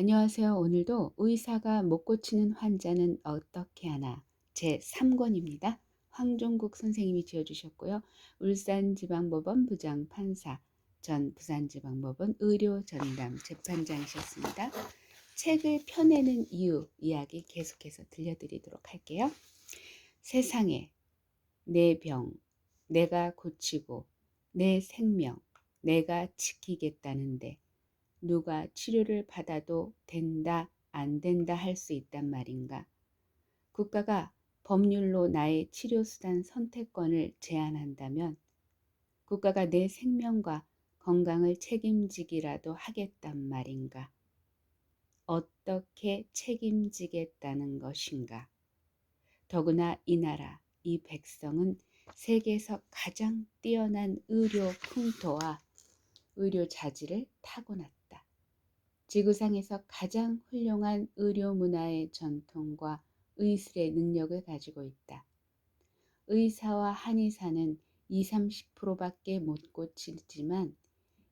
안녕하세요. 오늘도 의사가 못 고치는 환자는 어떻게 하나 제 3권입니다. 황종국 선생님이 지어주셨고요. 울산지방법원 부장판사 전 부산지방법원 의료전담 재판장이셨습니다. 책을 펴내는 이유 이야기 계속해서 들려드리도록 할게요. 세상에 내 병, 내가 고치고 내 생명, 내가 지키겠다는데 누가 치료를 받아도 된다, 안 된다 할 수 있단 말인가? 국가가 법률로 나의 치료수단 선택권을 제한한다면 국가가 내 생명과 건강을 책임지기라도 하겠단 말인가? 어떻게 책임지겠다는 것인가? 더구나 이 나라, 이 백성은 세계에서 가장 뛰어난 의료 풍토와 의료 자질을 타고났다. 지구상에서 가장 훌륭한 의료 문화의 전통과 의술의 능력을 가지고 있다. 의사와 한의사는 20, 30%밖에 못 고치지만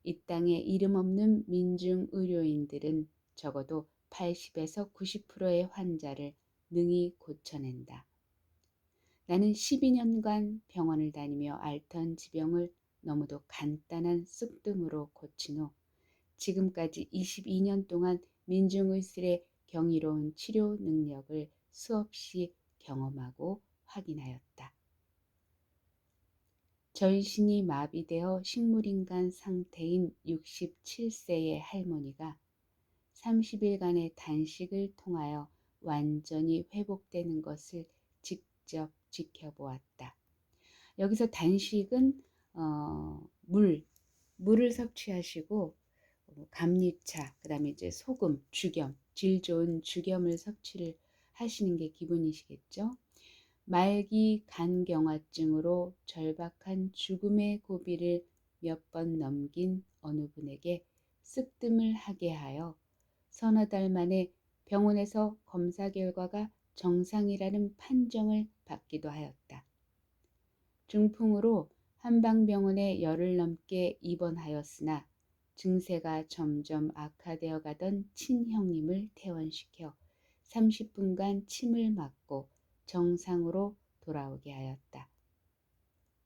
이 땅에 이름 없는 민중 의료인들은 적어도 80에서 90%의 환자를 능히 고쳐낸다. 나는 12년간 병원을 다니며 앓던 지병을 너무도 간단한 쑥뜸으로 고친 후 지금까지 22년 동안 민중의술의 경이로운 치료 능력을 수없이 경험하고 확인하였다. 전신이 마비되어 식물인간 상태인 67세의 할머니가 30일간의 단식을 통하여 완전히 회복되는 것을 직접 지켜보았다. 여기서 단식은 어, 물, 물을 섭취하시고 뭐 감리차, 그 다음에 이제 소금, 죽염, 질 좋은 죽염을 섭취를 하시는 게 기본이시겠죠. 말기 간경화증으로 절박한 죽음의 고비를 몇 번 넘긴 어느 분에게 쓱뜸을 하게 하여 서너 달 만에 병원에서 검사 결과가 정상이라는 판정을 받기도 하였다. 중풍으로 한방병원에 열흘 넘게 입원하였으나 증세가 점점 악화되어 가던 친형님을 퇴원시켜 30분간 침을 맞고 정상으로 돌아오게 하였다.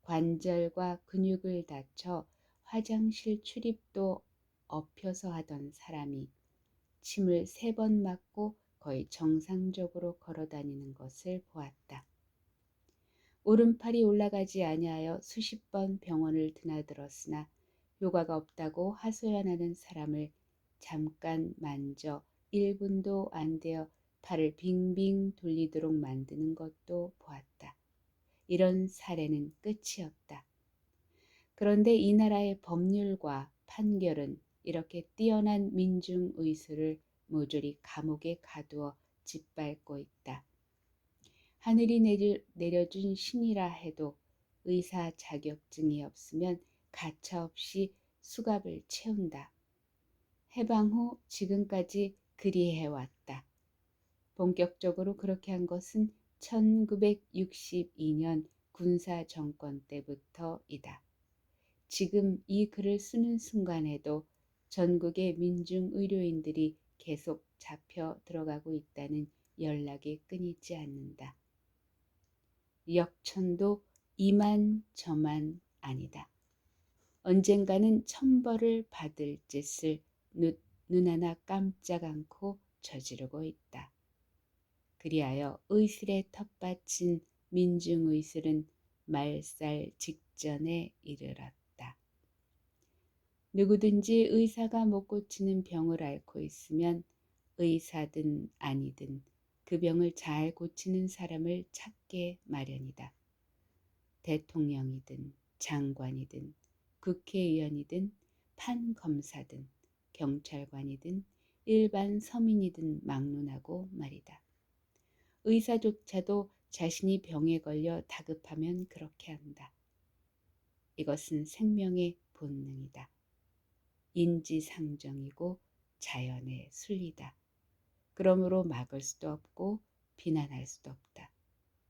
관절과 근육을 다쳐 화장실 출입도 엎혀서 하던 사람이 침을 세 번 맞고 거의 정상적으로 걸어 다니는 것을 보았다. 오른팔이 올라가지 아니하여 수십 번 병원을 드나들었으나 효과가 없다고 하소연하는 사람을 잠깐 만져 1분도 안 되어 팔을 빙빙 돌리도록 만드는 것도 보았다. 이런 사례는 끝이었다. 그런데 이 나라의 법률과 판결은 이렇게 뛰어난 민중 의술을 모조리 감옥에 가두어 짓밟고 있다. 하늘이 내려준 신이라 해도 의사 자격증이 없으면 가차없이 수갑을 채운다. 해방 후 지금까지 그리해 왔다. 본격적으로 그렇게 한 것은 1962년 군사 정권 때부터이다. 지금 이 글을 쓰는 순간에도 전국의 민중 의료인들이 계속 잡혀 들어가고 있다는 연락이 끊이지 않는다. 역천도 이만 저만 아니다. 언젠가는 천벌을 받을 짓을 눈, 눈 하나 깜짝 않고 저지르고 있다. 그리하여 의술에 텃밭인 민중의술은 말살 직전에 이르렀다. 누구든지 의사가 못 고치는 병을 앓고 있으면 의사든 아니든 그 병을 잘 고치는 사람을 찾게 마련이다. 대통령이든 장관이든 국회의원이든 판검사든 경찰관이든 일반 서민이든 막론하고 말이다. 의사조차도 자신이 병에 걸려 다급하면 그렇게 한다. 이것은 생명의 본능이다. 인지상정이고 자연의 순리다. 그러므로 막을 수도 없고 비난할 수도 없다.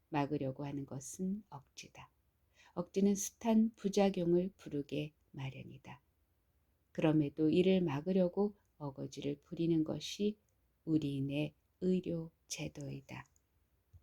막으려고 하는 것은 억지다. 억지는 숱한 부작용을 부르게 마련이다. 그럼에도 이를 막으려고 어거지를 부리는 것이 우리인의 의료 제도이다.